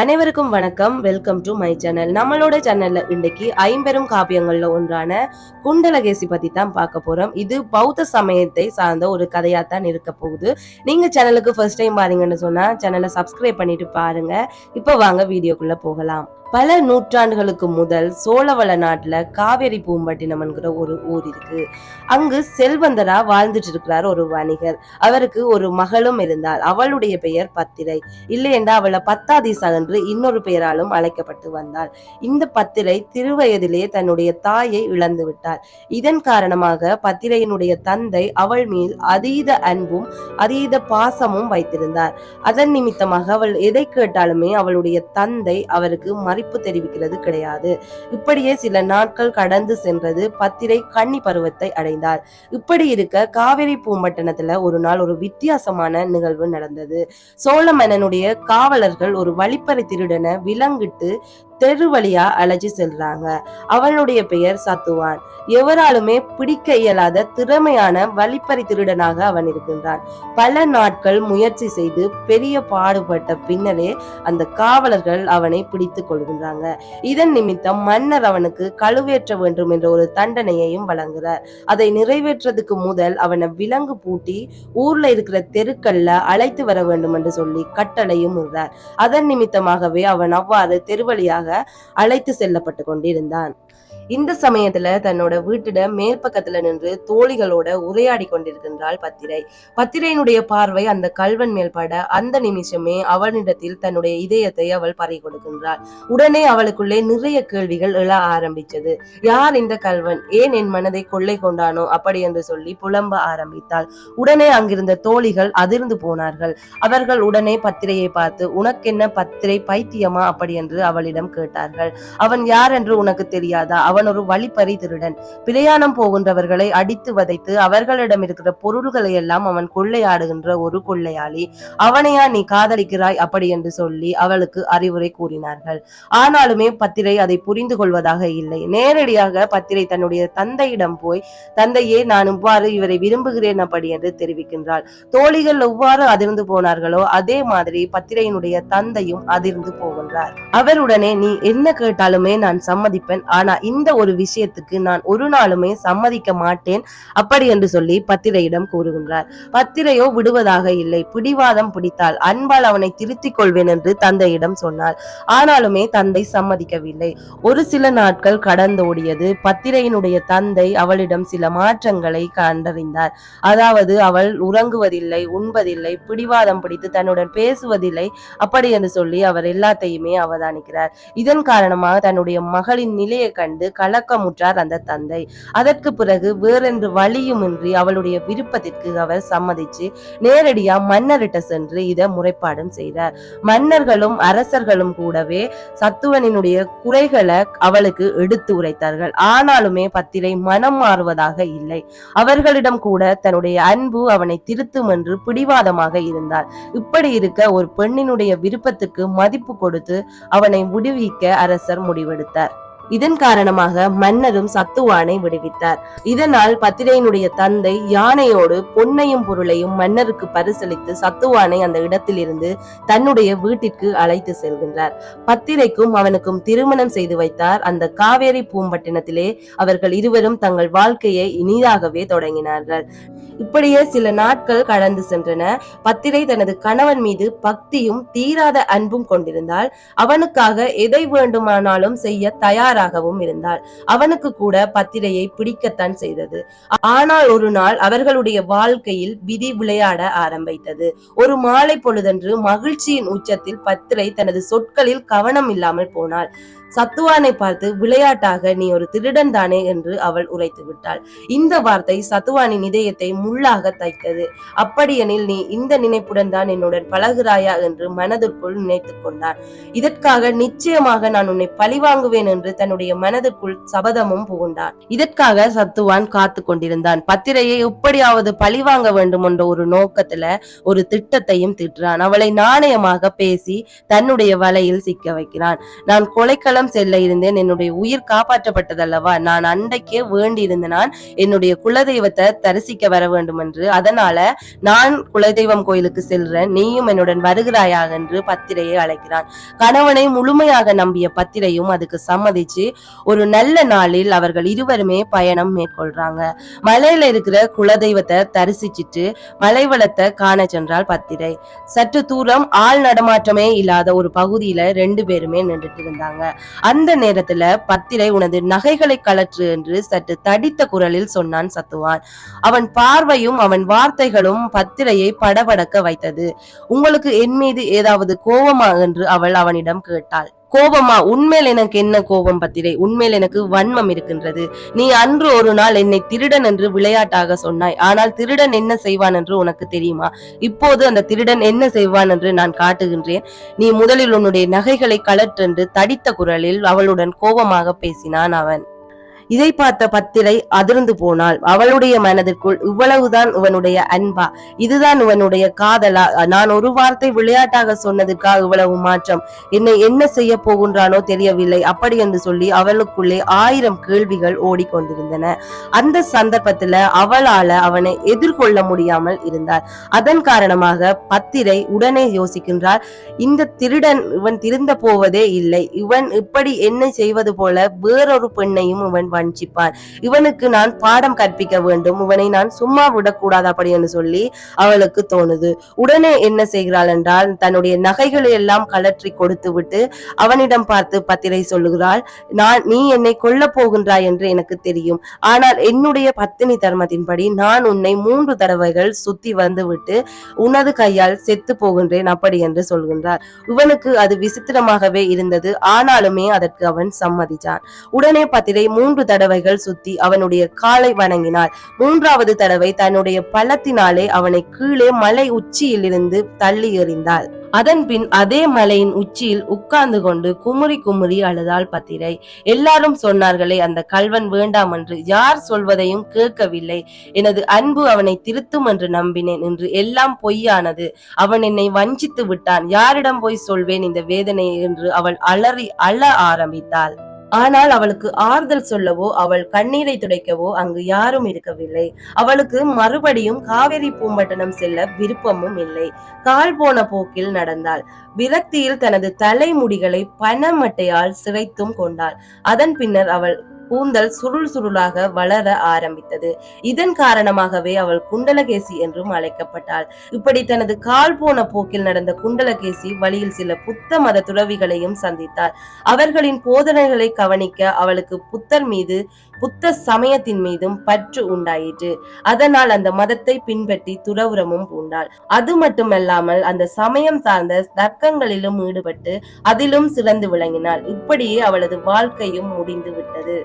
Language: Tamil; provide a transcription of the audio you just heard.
அனைவருக்கும் வணக்கம். வெல்கம் டு மை சேனல் நம்மளோட சேனல்ல இன்னைக்கு ஐம்பெரும் காவியங்கள்ல ஒன்றான குண்டலகேசி பத்தி தான் பார்க்க போறோம். இது பௌத்த சமயத்தை சார்ந்த ஒரு கதையா தான் இருக்க போகுது. நீங்க சேனலுக்கு ஃபர்ஸ்ட் டைம் பாருங்கன்னு சொன்னா சேனலை சப்ஸ்கிரைப் பண்ணிட்டு பாருங்க. இப்போ வாங்க வீடியோக்குள்ள போகலாம். பல நூற்றாண்டுகளுக்கு முதல் சோழவள நாட்டுல காவேரி பூம்பட்டினம் என்கிற ஒரு ஊர் இருக்கு. அங்கு செல்வந்தரா வாழ்ந்துட்டு இருக்கிறார் ஒரு வணிகர். அவருக்கு ஒரு மகளும் இருந்தால் அவளுடைய பெயர் பத்திரை. இல்லையென்றா அவளை பத்தாதீசா என்று இன்னொரு பெயராலும் அழைக்கப்பட்டு வந்தாள். இந்த பத்திரை திருவயதிலே தன்னுடைய தாயை இழந்து விட்டார் இதன் காரணமாக பத்திரையினுடைய தந்தை அவள் மேல் அதீத அன்பும் அதீத பாசமும் வைத்திருந்தார். அதன் நிமித்தமாக அவள் எதை கேட்டாலுமே அவளுடைய தந்தை அவருக்கு மறிப்பு தெரிவிக்கிறது கிடையாது. இப்படியே சில நாட்கள் கடந்து சென்றது பத்திரை கன்னி பருவத்தை அடைந்தார் இப்படி இருக்க காவிரி பூம்பட்டணத்துல ஒரு நாள் ஒரு வித்தியாசமான நிகழ்வு நடந்தது. சோழ மன்னனுடைய காவலர்கள் ஒரு வழிப்பறை திருடனை விலங்கிட்டு தெரு வழியா அழைச்சி செல்றாங்க. அவனுடைய பெயர் சத்துவான். எவராலுமே பிடிக்க இயலாத திறமையான வழிப்பறி திருடனாக அவன் இருக்கின்றான். பல நாட்கள் முயற்சி செய்து பெரிய பாடுபட்ட பின்னரே அந்த காவலர்கள் அவனை பிடித்து கொள்கின்றாங்க. இதன் நிமித்தம் மன்னர் அவனுக்கு கழுவேற்ற வேண்டும் என்ற ஒரு தண்டனையையும் வழங்குகிறார் அதை நிறைவேற்றதுக்கு முதல் அவனை விலங்கு பூட்டி ஊர்ல இருக்கிற தெருக்கள்ல அழைத்து வர வேண்டும் என்று சொல்லி கட்டளையும் இடுறார் அதன் நிமித்தமாகவே அவன் அவ்வாறு தெருவழியாக அழைத்து செல்லப்பட்டு கொண்டிருந்தான். இந்த சமயத்துல தன்னோட வீட்டிட மேற்பக்கத்துல நின்று தோழிகளோட உரையாடி கொண்டிருக்கின்றாள் பத்திரை. பத்திரையினுடைய பார்வை அந்த கல்வன் மேல் பட அந்த நிமிஷமே அவனிடத்தில் தன்னுடைய இதயத்தை அவள் பறி கொடுக்கின்றாள். உடனே அவளுக்குள்ளே நிறைய கேள்விகள் எழ ஆரம்பிச்சது. யார் இந்த கல்வன் ஏன் என் மனதை கொள்ளை கொண்டானோ? அப்படி என்று சொல்லி புலம்ப ஆரம்பித்தாள். உடனே அங்கிருந்த தோழிகள் அதிர்ந்து போனார்கள். அவர்கள் உடனே பத்திரையை பார்த்து உனக்கென்ன பத்திரை பைத்தியமா? அப்படி என்று அவளிடம் கேட்டார்கள். அவன் யார் என்று உனக்கு தெரியாதா? அவன் ஒரு வழிப்பறி திருடன் பிரயாணம் போகின்றவர்களை அடித்து வதைத்து அவர்களிடம் இருக்கிற பொருள்களை எல்லாம் அவன் கொள்ளையாடுகின்ற ஒரு கொள்ளையாளி. அவனையா நீ காதலிக்கிறாய் அப்படி என்று சொல்லி அவளுக்கு அறிவுரை கூறினார்கள். ஆனாலுமே பத்திரை அதை புரிந்து கொள்வதாக இல்லை. நேரடியாக பத்திரை தன்னுடைய தந்தையிடம் போய் தந்தையே நான் இவ்வாறு இவரை விரும்புகிறேன் அப்படி என்று தெரிவிக்கின்றாள். தோழிகள் எவ்வாறு அதிர்ந்து போனார்களோ அதே மாதிரி பத்திரையினுடைய தந்தையும் அதிர்ந்து போகின்றார். அவருடனே நீ என்ன கேட்டாலுமே நான் சம்மதிப்பேன். ஆனா இந்த ஒரு விஷயத்துக்கு நான் ஒரு நாளுமே சம்மதிக்க மாட்டேன் அப்படி என்று சொல்லி பத்திரையிடம் கூறுகின்றார். பத்திரையோ விடுவதாக இல்லை. பிடிவாதம் பிடித்தால் அன்பால் அவனை திருத்திக் கொள்வேன் என்று தந்தையிடம் சொன்னார். ஆனாலுமே தந்தை சம்மதிக்கவில்லை. ஒரு சில நாட்கள் கடந்தோடியது பத்திரையினுடைய தந்தை அவளிடம் சில மாற்றங்களை கண்டறிந்தார். அதாவது அவள் உறங்குவதில்லை உண்பதில்லை பிடிவாதம் பிடித்து தன்னுடன் பேசுவதில்லை அப்படி என்று சொல்லி அவர் எல்லாத்தையுமே அவதானிக்கிறார். இதன் காரணமாக தன்னுடைய மகளின் நிலையை கண்டு கலக்கமுற்றார் அந்த தந்தை. அதற்கு பிறகு வேறென்று வழியுமின்றி அவளுடைய விருப்பத்திற்கு அவர் சம்மதிச்சு நேரடியா மன்னரிட்ட சென்று இதை முறைப்பாடும் செய்தார். மன்னர்களும் அரசர்களும் கூடவே சத்துவனினுடைய குறைகளை அவளுக்கு எடுத்து உரைத்தார்கள். ஆனாலுமே பத்திரை மனம் மாறுவதாக இல்லை. அவர்களிடம் கூட தன்னுடைய அன்பு அவனை திருத்தும் என்று பிடிவாதமாக இருந்தார் இப்படி இருக்க ஒரு பெண்ணினுடைய விருப்பத்துக்கு மதிப்பு கொடுத்து அவனை விடுவிக்க அரசர் முடிவெடுத்தார். இதன் காரணமாக மன்னரும் சத்துவானை விடுவித்தார். இதனால் பத்திரையினுடைய தந்தை யானையோடு பொன்னையும் பொருளையும் மன்னருக்கு பரிசளித்து சத்துவானை அந்த இடத்திலிருந்து தன்னுடைய வீட்டிற்கு அழைத்து செல்கின்றார். பத்திரைக்கும் அவனுக்கும் திருமணம் செய்து வைத்தார். அந்த காவேரி பூம்பட்டினத்திலே அவர்கள் இருவரும் தங்கள் வாழ்க்கையை இனிதாகவே தொடங்கினார்கள். இப்படியே சில நாட்கள் கடந்து சென்றன. பத்திரை தனது கணவன் மீது பக்தியும் தீராத அன்பும் கொண்டிருந்தால் அவனுக்காக எதை வேண்டுமானாலும் செய்ய தயார் தயாராகவும் இருந்தாள். அவனுக்கு கூட பத்திரையை பிடிக்கத்தான் செய்தது. ஆனால் ஒரு நாள் அவர்களுடைய வாழ்க்கையில் விதி விளையாட ஆரம்பித்தது. ஒரு மாலை பொழுதன்று மகிழ்ச்சியின் உச்சத்தில் பத்திரை தனது சொற்களில் கவனம் இல்லாமல் போனாள். சத்துவானை பார்த்து விளையாட்டாக நீ ஒரு திருடன் தானே? என்று அவள் உரைத்து விட்டாள். இந்த வார்த்தை சத்துவானின் இதயத்தை முள்ளாக தைத்தது. அப்படியெனில் நீ இந்த நினைப்புடன் தான் என்னுடன் பழகுறாயா என்று மனதிற்குள் நினைத்துக் கொண்டான் இதற்காக நிச்சயமாக நான் உன்னை பழிவாங்குவேன் என்று தன்னுடைய மனதிற்குள் சபதமும் புகுண்டான் இதற்காக சத்துவான் காத்து கொண்டிருந்தான். பத்திரையை எப்படியாவது பழிவாங்க வேண்டும் என்ற ஒரு நோக்கத்துல ஒரு திட்டத்தையும் திட்டுறான். அவளை நாணயமாக பேசி தன்னுடைய வலையில் சிக்க வைக்கிறான். நான் கொலைக்கல கொலைக்களம் செல்ல இருந்தேன். என்னுடைய உயிர் காப்பாற்றப்பட்டதல்லவா? நான் அண்டைக்கே வேண்டி நான் என்னுடைய குலதெய்வத்தை தரிசிக்க வர வேண்டும் என்று அதனால நான் குலதெய்வம் கோயிலுக்கு செல்றேன். நீயும் என்னுடன் வருகிறாயாக என்று பத்திரையை அழைக்கிறான். கணவனை முழுமையாக நம்பிய பத்திரையும் அதுக்கு சம்மதிச்சு ஒரு நல்ல நாளில் அவர்கள் இருவருமே பயணம் மேற்கொள்றாங்க. மலையில இருக்கிற குலதெய்வத்தை தரிசிச்சிட்டு மலைவளத்தை காண சென்றால் பத்திரை. சற்று தூரம் ஆள் நடமாட்டமே இல்லாத ஒரு பகுதியில ரெண்டு பேருமே நின்றுட்டு இருந்தாங்க. அந்த நேரத்துல பத்திரை உனது நகைகளை கலற்று என்று சற்று தடித்த குரலில் சொன்னான் சத்துவான். அவன் பார்வையும் அவன் வார்த்தைகளும் பத்திரையை படபடக்க வைத்தது. உங்களுக்கு என் மீது ஏதாவது கோபமா என்று அவள் அவனிடம் கேட்டாள். கோபமா? உண்மையில் எனக்கு என்ன கோபம் பத்திரை? உண்மையில் எனக்கு வன்மம் இருக்கின்றது. நீ அன்று ஒரு நாள் என்னை திருடன் என்று விளையாட்டாக சொன்னாய். ஆனால் திருடன் என்ன செய்வான் என்று உனக்கு தெரியுமா? இப்போது அந்த திருடன் என்ன செய்வான் என்று நான் காட்டுகின்றேன். நீ முதலில் உன்னுடைய நகைகளை கலற்றென்று தடித்த குரலில் அவளுடன் கோபமாக பேசினான் அவன். இதை பார்த்த பத்திரை அதிர்ந்து போனாள். அவளுடைய மனதிற்குள் இவ்வளவுதான் இவனுடைய அன்பா. இதுதான் இவனுடைய காதலா. நான் ஒரு வார்த்தை விளையாட்டாக சொன்னதுக்காக இவ்வளவு மாற்றம். என்னை என்ன செய்ய போகின்றானோ தெரியவில்லை. அப்படி என்று சொல்லி அவளுக்குள்ளே ஆயிரம் கேள்விகள் ஓடிக்கொண்டிருந்தன. அந்த சந்தர்ப்பத்துல அவளால அவனை எதிர்கொள்ள முடியாமல் இருந்தார் அதன் காரணமாக பத்திரை உடனே யோசிக்கின்றார் இந்த திருடன் இவன் திருந்த போவதே இல்லை. இவன் இப்படி என்ன செய்வது போல வேறொரு பெண்ணையும் இவன் வஞ்சிப்பான் இவனுக்கு நான் பாடம் கற்பிக்க வேண்டும். இவனை நான் சும்மா விடக்கூடாது அப்படி என்று சொல்லி அவளுக்கு தோணுது. உடனே என்ன செய்கிறாள் என்றால் தன்னுடைய நகைகளை எல்லாம் கலற்றி கொடுத்து விட்டு அவனிடம் பார்த்து பத்திரை சொல்லுகிறாள் நான் நீ என்னை கொல்ல போகின்றாய் என்று எனக்கு தெரியும். ஆனால் என்னுடைய பத்தினி தர்மத்தின்படி நான் உன்னை மூன்று தடவைகள் சுத்தி வந்துவிட்டு உனது கையால் செத்து போகின்றேன் அப்படி என்று சொல்கின்றார். இவனுக்கு அது விசித்திரமாகவே இருந்தது. ஆனாலுமே அதற்கு அவன் சம்மதித்தான் உடனே பத்திரை மூன்று தடவைகள் சுத்தி அவனுடைய காலை வணங்கினாள். மூன்றாவது தடவை தன்னுடைய பள்ளத்தினாலே அவனை கீழே மலை உச்சியிலிருந்து தள்ளி எறிந்தாள். அதன் பின் அதே மலையின் உச்சியில் உட்கார்ந்து கொண்டு குமுறி குமுறி அழுதாள் பத்திரை. எல்லாரும் சொன்னார்களே அந்த கல்வன் வேண்டாம் என்று யார் சொல்வதையும் கேட்கவில்லை. எனது அன்பு அவனை திருத்தும் என்று நம்பினேன் என்று எல்லாம் பொய்யானது. அவன் என்னை வஞ்சித்து விட்டான். யாரிடம் போய் சொல்வேன் இந்த வேதனை என்று அவள் அலறி அழ ஆரம்பித்தாள். ஆனால் அவளுக்கு ஆறுதல் சொல்லவோ அவள் கண்ணீரை துடைக்கவோ அங்கு யாரும் இருக்கவில்லை. அவளுக்கு மறுபடியும் காவேரி பூம்பட்டணம் செல்ல விருப்பமும் இல்லை. கால் போன போக்கில் நடந்தாள். விரக்தியில் தனது தலைமுடிகளை பனமட்டையால் சிரைத்தும் கொண்டாள். அதன் பின்னர் அவள் கூந்தல் சுருள் சுருளாக வளர ஆரம்பித்தது. இதன் காரணமாகவே அவள் குண்டலகேசி என்றும் அழைக்கப்பட்டாள். இப்படி தனது கால் போன போக்கில் நடந்த குண்டலகேசி வழியில் சில புத்த மத துறவிகளையும் சந்தித்தார் அவர்களின் போதனைகளை கவனிக்க அவளுக்கு புத்தர் மீது புத்த சமயத்தின் மீதும் பற்று உண்டாயிற்று. அதனால் அந்த மதத்தை பின்பற்றி துறவுரமும் பூண்டாள். அது மட்டுமல்லாமல் அந்த சமயம் சார்ந்த தர்க்கங்களிலும் ஈடுபட்டு அதிலும் சிறந்து விளங்கினாள். இப்படியே அவளது வாழ்க்கையும் முடிந்து விட்டது